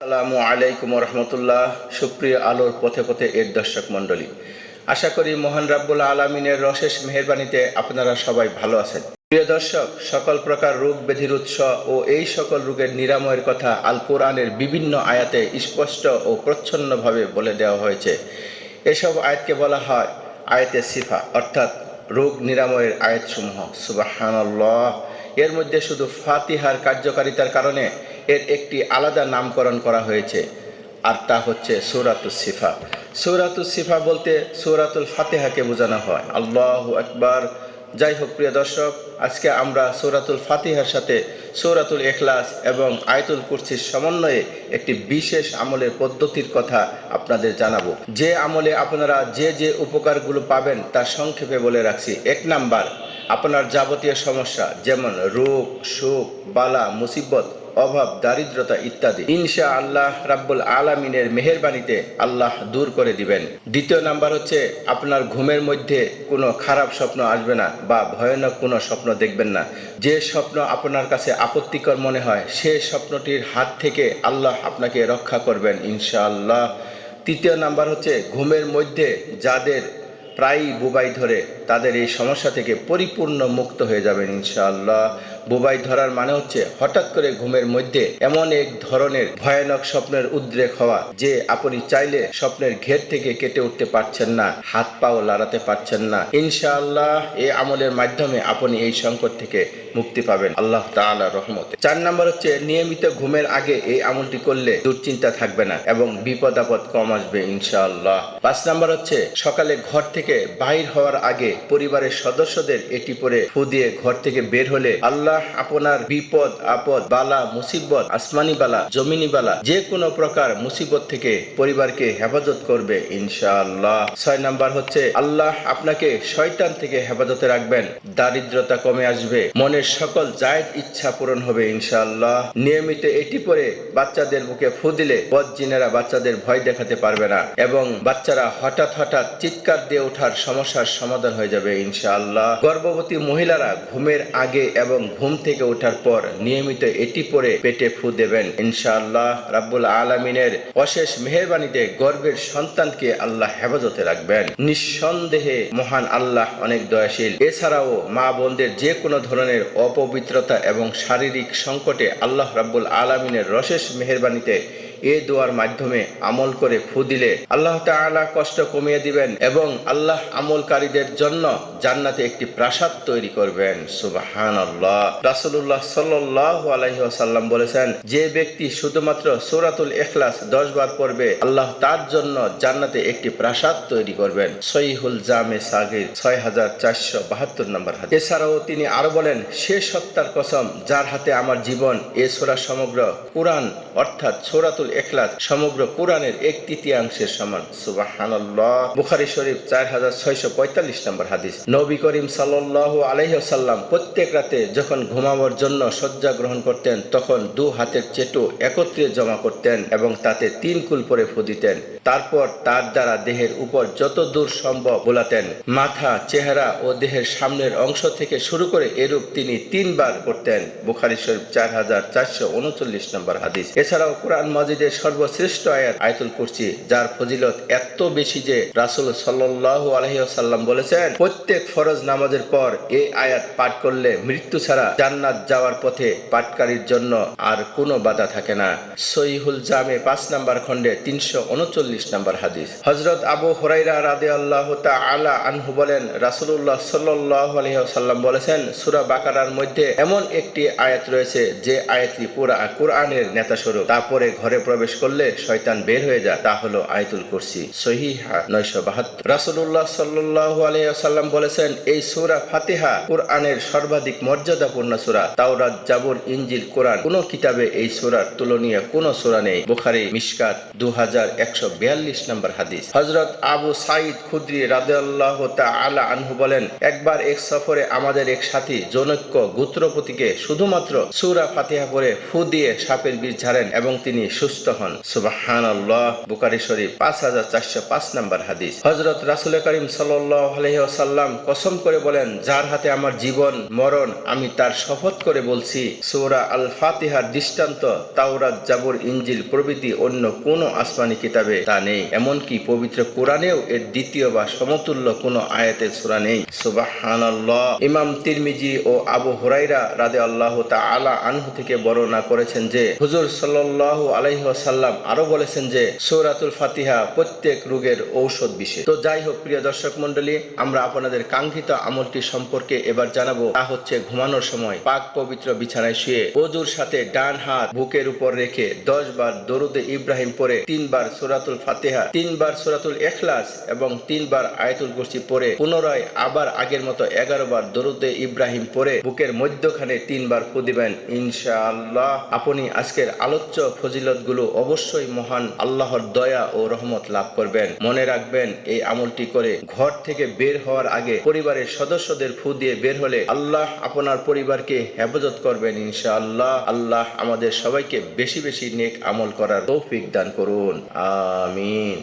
আসসালামু আলাইকুম রহমতুল্লাহ সুপ্রিয় আলোর পথে পথে এর দর্শক মণ্ডলী, আশা করি মহান রাব্বুল আলমিনের রশেষ মেহরবানিতে আপনারা সবাই ভালো আছেন। প্রিয় দর্শক, সকল প্রকার রোগ ব্যাধির উৎস ও এই সকল রোগের নিরাময়ের কথা আল কোরআনের বিভিন্ন আয়াতে স্পষ্ট ও প্রচ্ছন্নভাবে বলে দেওয়া হয়েছে। এসব আয়াতকে বলা হয় আয়াতে সিফা, অর্থাৎ রোগ নিরাময়ের আয়াতসমূহ। সুবাহানাল্লাহ। এর মধ্যে শুধু ফাতিহার কার্যকারিতার কারণে এর একটি আলাদা নামকরণ করা হয়েছে, আর তা হচ্ছে সৌরাতুল সিফা। সৌরাতুল সিফা বলতে সৌরাতুল ফাতেহাকে বোঝানো হয়। আল্লাহ একবার যাই হোক, প্রিয় দর্শক, আজকে আমরা সৌরাতুল ফাতিহার সাথে সৌরাতুল এখলাস এবং আয়তুল কুরসির সমন্বয়ে একটি বিশেষ আমলের পদ্ধতির কথা আপনাদের জানাব। যে আমলে আপনারা যে যে উপকারগুলো পাবেন তা সংক্ষেপে বলে রাখছি। এক নাম্বার আপনার যাবতীয় সমস্যা, যেমন রোগ, শোক, বালা, মুসিবত, অভাব, দারিদ্রতা ইত্যাদি ইনশা আল্লাহ রাব্বুল আলামিনের মেহেরবানিতে আল্লাহ দূর করে দিবেন। দ্বিতীয় নাম্বার হচ্ছে, আপনার ঘুমের মধ্যে কোনো খারাপ স্বপ্ন আসবে না বা ভয়ানক কোনো স্বপ্ন দেখবেন না। যে স্বপ্ন আপনার কাছে আপত্তিকর মনে হয়, সে স্বপ্নটির হাত থেকে আল্লাহ আপনাকে রক্ষা করবেন ইনশাআল্লাহ। তৃতীয় নাম্বার হচ্ছে, ঘুমের মধ্যে যাদের প্রায়ই বুবাই ধরে তাদের এই সমস্যা থেকে পরিপূর্ণ মুক্ত হয়ে যাবেন ইনশাআল্লাহ। বুবাই ধরার মানে হচ্ছে হঠাৎ করে ঘুমের মধ্যে এমন এক ধরনের ভয়ানক স্বপ্নের উদ্রেক হওয়া যে আপনি চাইলে স্বপ্নের ঘের থেকে কেটে উঠতে পারছেন না, হাত পাও লড়াতে পারছেন না। ইনশাআল্লাহ এই আমলের মাধ্যমে আপনি এই সংকট থেকে মুক্তি পাবেন, আল্লাহ তাআলা রহমতে। চার নাম্বার হচ্ছে নিয়মিত ঘুমের আগে এই আমলটি করলে দুশ্চিন্তা থাকবে না এবং বিপদ আপদ কম আসবে, ইনশাআল্লাহ। পাঁচ নাম্বার হচ্ছে সকালে ঘর থেকে বাহির হওয়ার আগে পরিবারের সদস্যদের এটি পরে ফু দিয়ে ঘর থেকে বের হলে আল্লাহ আপনার বিপদ, আপদ, বালা, মুসিবত, আসমানি বালা, জমিনি বালা যে কোনো প্রকার মুসিবত থেকে পরিবারকে হেফাজত করবে ইনশাআল্লাহ। ছয় নাম্বার হচ্ছে, আল্লাহ আপনাকে শয়তান থেকে হেফাজতে রাখবেন। দারিদ্রতা কমে আসবে। মনের সকল জায়দ ইচ্ছা পূরণ হবে ইনশাআল্লাহ। নিয়মিত এটি পরে বাচ্চাদের বুকে ফু দিলে বদজিনেরা বাচ্চাদের ভয় দেখাতে পারবে না এবং বাচ্চারা হঠাৎ হঠাৎ চিৎকার দিয়ে ওঠার সমস্যার সমাধান হয়ে যাবে ইনশাআল্লাহ। গর্ভবতী মহিলারা ঘুমের আগে এবং ঘুম থেকে ওঠার পর নিয়মিত এটি পরে পেটে ফু দেবেন। ইনশাআল্লাহ রাব্বুল আলমিনের অশেষ মেহরবানিতে গর্বের সন্তানকে আল্লাহ হেফাজতে রাখবেন। নিঃসন্দেহে মহান আল্লাহ অনেক দয়াশীল। এছাড়াও মা বোনদের যে কোনো ধরনের অপবিত্রতা এবং শারীরিক সংকটে আল্লাহ রাব্বুল আলমিনের রশেষ মেহরবানিতে এ দোয়ার মাধ্যমে আমল করে ফু দিলে আল্লাহ তাআলা কষ্ট কমিয়ে দিবেন এবং আল্লাহ আমলকারীদের জন্য জান্নাতে একটি প্রাসাদ তৈরি করবেন। সুবাহান আল্লাহ রাসুল্লাহ সাল্লাহ আলহিহাসাল্লাম বলেছেন, যে ব্যক্তি শুধুমাত্র সৌরাতুল এখলাস দশ বার পড়বে, আল্লাহ তার জন্য জান্নাতে একটি প্রাসাদ তৈরি করবেন। সহিহুল জামে সাগির ছয় হাজার চারশো বাহাত্তর নম্বর হাত এছাড়াও তিনি আরও বলেন, সে সত্তার কসম যার হাতে আমার জীবন, এ সোরা সমগ্র কোরআন অর্থাৎ সৌরাতুল এখলাস সমগ্র কোরআনের এক তৃতীয়াংশের সমান। সুবাহানাল্লাহ। বুখারী শরীফ চার হাজার ছয়শো পঁয়তাল্লিশ নম্বর হাদিস। নবী করিম সাল্লাহ আলহিসাল্লাম প্রত্যেক রাতে যখন ঘুমাবার জন্য শয্যা গ্রহণ করতেন, তখন দু হাতের চেটো একত্রে জমা করতেন এবং তাতে তিন কুল পরে ফু দিতেন। তারপর তার দ্বারা দেহের উপর যত দূর সম্ভব বোলাতেন। মাথা, চেহারা ও দেহের সামনের অংশ থেকে শুরু করে এরূপ তিনি তিনবার করতেন। বুখারি শরীফ চার হাজার চারশো উনচল্লিশ নম্বর হাদিস। এছাড়াও কোরআন মজিদের সর্বশ্রেষ্ঠ আয়াত, আয়তুল কুরসি, যার ফজিলত এত বেশি যে রাসুল সাল্লাহ আলহিসাল্লাম বলেছেন, প্রত্যেক ফরজ নামাজের পর এই আয়াত পাঠ করলে মৃত্যু ছাড়া জান্নাত যাওয়ার পথে পাঠকারীর জন্য আর কোনো বাধা থাকে না। সহিহুল জামে পাঁচ নাম্বার খণ্ডে তিনশো উনচল্লিশ নাম্বার হাদিস। হজরত আবু হরাইরা রাদে আল্লাহ তা আলা আনহু বলেন রাসুল্লাহ সাল্লাহ আলহিহাল্লাম বলেছেন, সুরা বাকারার মধ্যে এমন একটি আয়াত রয়েছে, যে আয়াতটি পুরা কোরআনের নেতা স্বরূপ তারপরে ঘরে প্রবেশ করলে শয়তান বের হয়ে যায় তা হলো আয়তুল কুরসি, সহিহা নয়শো বাহাত্তর। রাসুল্লাহ সাল্লাহ আলিয়াল্লাম বলেছেন, এই সুরা ফাতিহা কোরআনের সর্বাধিক মর্যাদাপূর্ণ সুরা। তাওরাত, জাবুর ইঞ্জিল কোরআন, কোন কিতাবে এই সুরার তুলনীয় কোন সুরা নেই। বুখারি মিসকাত দু হাজার একশো বিয়াল্লিশ নম্বর হাদিস। হজরত আবু সাইদ খুদ্রি রাদেল্লাহ আলা আনহু বলেন, একবার এক সফরে আমাদের এক সাথী জনৈক্য গোত্রপতিকে শুধুমাত্র সুরা ফাতিহা পরে ফু দিয়ে সাপের বীজ ঝাড়েন এবং তিনি সুস্থ সুস্থ হন। সুবাহান আল্লাহ বুকারি শরীফ, পাঁচ হাজার চারশো পাঁচ নম্বর হাদিস। হজরত রাসুল করিম সাল্লাম কসম করে বলেন, যার হাতে আমার জীবন, মরণ, আমি তার শপথ করে বলছি, সৌরা আল ফাতিহার দৃষ্টান্ত, তাওরাত, জাবর ইঞ্জিল প্রভৃতি অন্য কোন আসমানি কিতাবে তা নেই। এমনকি পবিত্র কোরআনেও এর দ্বিতীয় বা সমতুল্য কোনো আয়াতের সূরা নেই। সুবহানাল্লাহ। ইমাম তিরমিজি ও আবু হুরাইরা রাদে আল্লাহ তা আলা আনহু থেকে বর্ণনা করেছেন যে, হুজুর সাল্লাল্লাহু আলাইহি ওয়াসাল্লাম আরও বলেছেন যে সূরাতুল ফাতিহা প্রত্যেক রোগের ঔষধ বিশেষ। তো যাই হোক, প্রিয় দর্শক মণ্ডলী, আমরা আপনাদের কাঙ্ক্ষিত আমলটি সম্পর্কে এবার জানাব। তা হচ্ছে ঘুমানোর সময় পাক পবিত্র বিছানায় শুয়ে অজুর সাথে ডান হাত বুকের উপর রেখে দশ বার দরুদে ইব্রাহিম পরে তিনবার সূরাতুল ফাতিহা, তিনবার সূরাতুল এখলাস এবং তিনবার আয়তুল কুরসি পরে পুনরায় আবার আগের মতো এগারো বার দরুদে ইব্রাহিম পরে বুকের মধ্যখানে তিনবার ফু দিবেন ইনশাআল্লাহ। আপনি আজকের আলোচ্য ফজিলত গুলো অবশ্যই মহান আল্লাহর দয়া ও রহমত লাভ করবেন। মনে রাখবেন, এই আমলটি করে ঘর থেকে বের হওয়ার আগে পরিবারের সদস্যদের ফু দিয়ে বের হলে আল্লাহ আপনার পরিবারকে হেফাজত করবেন ইনশা আল্লাহ আল্লাহ আমাদের সবাইকে বেশি বেশি নেক আমল করার তৌফিক দান করুন। আমিন।